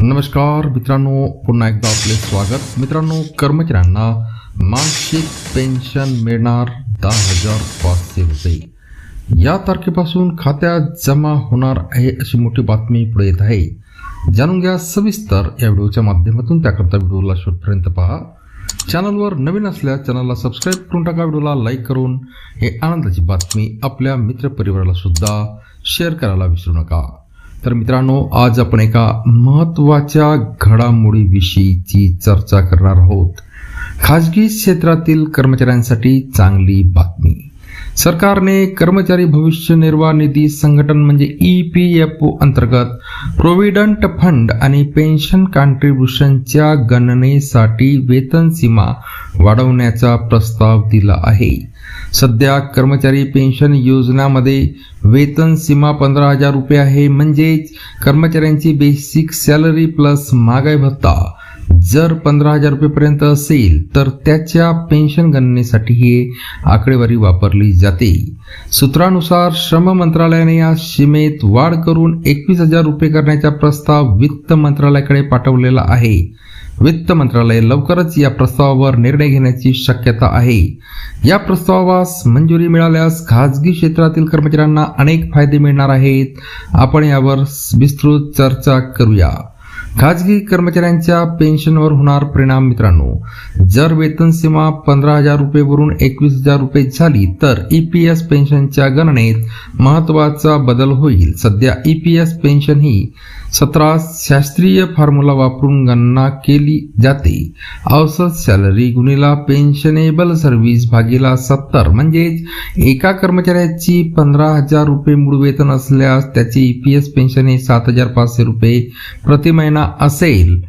नमस्कार मित्रांनो पुन्हा एकदा आपले स्वागत. मित्रांनो कर्मचाऱ्यांना मासिक पेन्शन मिळणार दहा हजार पाचशे रुपये. या तारखेपासून खात्यात जमा होणार आहे अशी मोठी बातमी पुढे येत आहे. जाणून घ्या सविस्तर या व्हिडिओच्या माध्यमातून. त्याकरता व्हिडिओला शेवटपर्यंत पहा. चॅनलवर नवीन असल्यास चॅनलला सबस्क्राईब करून टाका व्हिडिओला लाईक करून. हे आनंदाची बातमी आपल्या मित्रपरिवाराला सुद्धा शेअर करायला विसरू नका. तर मित्रांनो आज आपण एका महत्त्वाच्या घडामोडीविषयीची चर्चा करणार आहोत. खाजगी क्षेत्रातील कर्मचाऱ्यांसाठी चांगली बातमी. सरकारने कर्मचारी भविष्य निर्वाह निधी संघटन म्हणजे ई पी एफ ओ अंतर्गत प्रोव्हिडंट फंड आणि पेन्शन कॉन्ट्रीब्युशनच्या गणनेसाठी वेतन सीमा वाढवण्याचा प्रस्ताव दिला आहे. सध्या कर्मचारी पेन्शन योजनामध्ये वेतन सीमा पंधरा हजार रुपये आहे. म्हणजेच कर्मचाऱ्यांची बेसिक सॅलरी प्लस महागाई भत्ता जर पंधरा हजार रुपयेपर्यंत असेल तर त्याच्या पेन्शन गणनेसाठी ही आकडेवारी वापरली जाते. सूत्रानुसार श्रम मंत्रालयाने या सीमेत वाढ करून एकवीस हजार रुपये करण्याचा प्रस्ताव वित्त मंत्रालयाकडे पाठवलेला आहे. वित्त मंत्रालय लवकरच या प्रस्तावावर निर्णय घेण्याची शक्यता आहे. या प्रस्तावास मंजुरी मिळाल्यास खाजगी क्षेत्रातील कर्मचाऱ्यांना अनेक फायदे मिळणार आहेत. आपण यावर विस्तृत चर्चा करूया. खाजगी कर्मचाऱ्यांच्या पेन्शनवर होणार परिणाम मित्रांनो. जर वेतन सीमा पंधरा हजार रुपयेवरून एकवीस हजार रुपये झाली तर ई पी एस पेन्शनच्या गणनेत महत्त्वाचा बदल होईल. सध्या ई पी एस पेन्शन ही सतरा शास्त्रीय फॉर्म्युला वापरून गणना केली जाते. औसत सॅलरी गुणिला पेन्शनेबल सर्व्हिस भागीला सत्तर. म्हणजेच एका कर्मचाऱ्याची पंधरा हजार रुपये मूळ वेतन असल्यास त्याची ई पी एस पेन्शन हे सात हजार पाचशे रुपये प्रति महिना असेल